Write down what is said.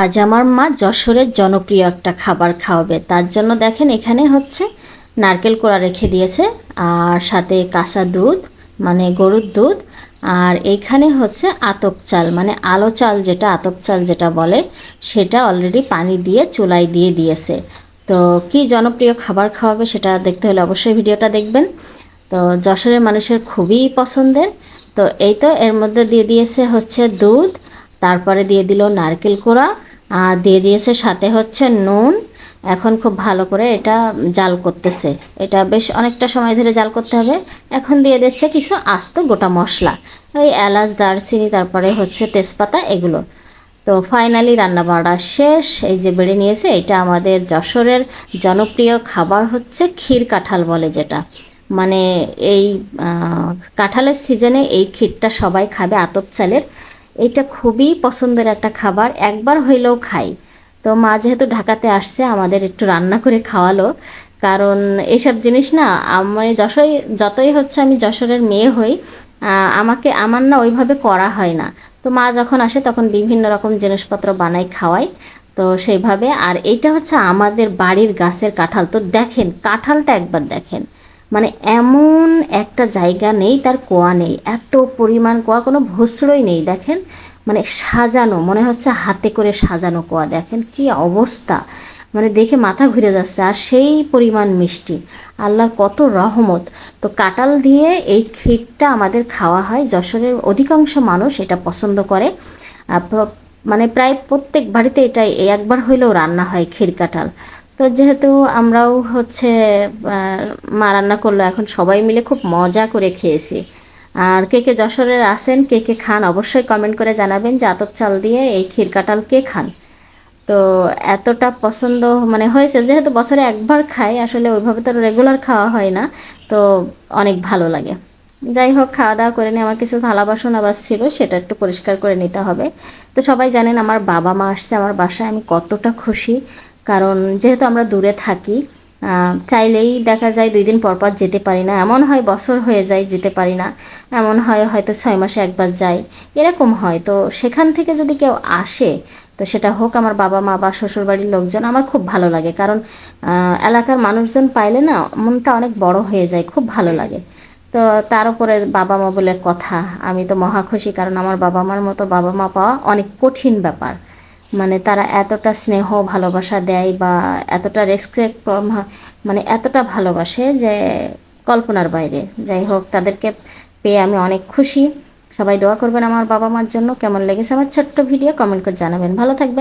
আজ আমার মা যশোরের জনপ্রিয় একটা খাবার খাওয়াবে। তার জন্য দেখেন এখানে হচ্ছে নারকেল কোড়া রেখে দিয়েছে, আর সাথে কাঁচা দুধ মানে গরুর দুধ, আর এইখানে হচ্ছে আতপ চাল মানে আলো চাল যেটা, আতপ চাল যেটা বলে, সেটা অলরেডি পানি দিয়ে চুলায় দিয়ে দিয়েছে। তো কি জনপ্রিয় খাবার খাওয়াবে সেটা দেখতে হলে অবশ্যই ভিডিওটা দেখবেন। তো যশোরের মানুষের খুবই পছন্দের। তো এই তো এর মধ্যে দিয়ে দিয়েছে হচ্ছে দুধ তারপরে দিয়ে দিল নারকেল কোড়া, আর দিয়ে দিয়েছে সাথে হচ্ছে নুন। এখন খুব ভালো করে এটা জাল করতেছে। এটা বেশ অনেকটা সময় ধরে জাল করতে হবে। এখন দিয়ে দিচ্ছে কিছু আস্ত গোটা মশলা, ওই এলাচ, দারচিনি, তারপরে হচ্ছে তেজপাতা, এগুলো। তো ফাইনালি রান্না বাড়া শেষ। এই যে বেড়ে নিয়েছে, এটা আমাদের যশোরের জনপ্রিয় খাবার হচ্ছে ক্ষীর কাঁঠাল বলে যেটা। মানে এই কাঁঠালের সিজনে এই ক্ষীরটা সবাই খাবে আতপ চালের। এটা খুবই পছন্দের একটা খাবার, একবার হইলেও খাই। তো মা যেহেতু ঢাকাতে আসছে, আমাদের একটু রান্না করে খাওয়ালো। কারণ এইসব জিনিস না, আমি যশোই যতই হচ্ছে আমি যশোরের মেয়ে হই আমাকে, আমার না ওইভাবে করা হয় না। তো মা যখন আসে, তখন বিভিন্ন রকম জিনিসপত্র বানাই, খাওয়াই। তো সেইভাবে, আর এইটা হচ্ছে আমাদের বাড়ির গাছের কাঁঠাল। তো দেখেন, কাঁঠালটা একবার দেখেন। মানে এমন একটা জায়গা নেই, তার কোয়া নেই। এত পরিমাণ কোয়া, কোনো ভস্রই নেই, দেখেন? মানে সাজানো, মনে হচ্ছে হাতে করে সাজানো কোয়া, দেখেন? কি অবস্থা! মানে দেখে মাথা ঘুরে যাচ্ছে, আর সেই পরিমাণ মিষ্টি। আল্লাহর কত রহমত! তো কাঁঠাল দিয়ে এই ক্ষীরটা আমাদের খাওয়া হয়, যশোরের অধিকাংশ মানুষ এটা পছন্দ করে। মানে প্রায় প্রত্যেক বাড়িতে এটা একবার হইলেও রান্না হয় ক্ষীর কাঁঠাল। তো যেহেতু আমরাও হচ্ছে মা রান্না করল, এখন সবাই মিলে খুব মজা করে খেয়েছি। আর কে কে যশোরের আসেন কে কে খান, অবশ্যই কমেন্ট করে জানাবেন যে আতপ চাল দিয়ে এই ক্ষীর কাঁঠাল কে খান। তো এতটা পছন্দ মানে হয়েছে, যেহেতু বছরে একবার খাই, আসলে ওইভাবে তো রেগুলার খাওয়া হয় না, তো অনেক ভালো লাগে। যাই হোক, খাওয়া দাওয়া করে নিয়ে আমার কিছু থালা বাসন আবার ছিল, সেটা একটু পরিষ্কার করে নিতে হবে। তো সবাই জানেন, আমার বাবা মা আসছে আমার বাসায়, আমি কতটা খুশি। কারণ যেহেতু আমরা দূরে থাকি চাইলেই দেখা যায় দুই দিন পর পর যেতে পারি না। এমন হয় বছর হয়ে যায় যেতে পারি না। এমন হয় হয়তো ছয় মাসে একবার যাই। এরকম হয়। তো সেখান থেকে যদি কেউ আসে, তো সেটা হোক আমার বাবা মা বা শ্বশুরবাড়ির লোকজন, আমার খুব ভালো লাগে। কারণ এলাকার মানুষজন পাইলে না মনটা অনেক বড় হয়ে যায়, খুব ভালো লাগে। তো তার উপরে বাবা মা বলে কথা। আমি তো মহা খুশি, কারণ আমার বাবা মার মতো বাবা মা পাওয়া অনেক কঠিন ব্যাপার। মানে তারা এতটা স্নেহ, ভালোবাসা দেয় বা এতটা রেসপেক্ট মানে এতটা ভালোবাসে যে কল্পনার বাইরে। যাই হোক, তাদেরকে পেয়ে আমি অনেক খুশি। সবাই দোয়া করবেন আমার বাবা মার জন্য। কেমন লেগেছে আমার ছোট্ট ভিডিও কমেন্ট করে জানাবেন। ভালো থাকবেন।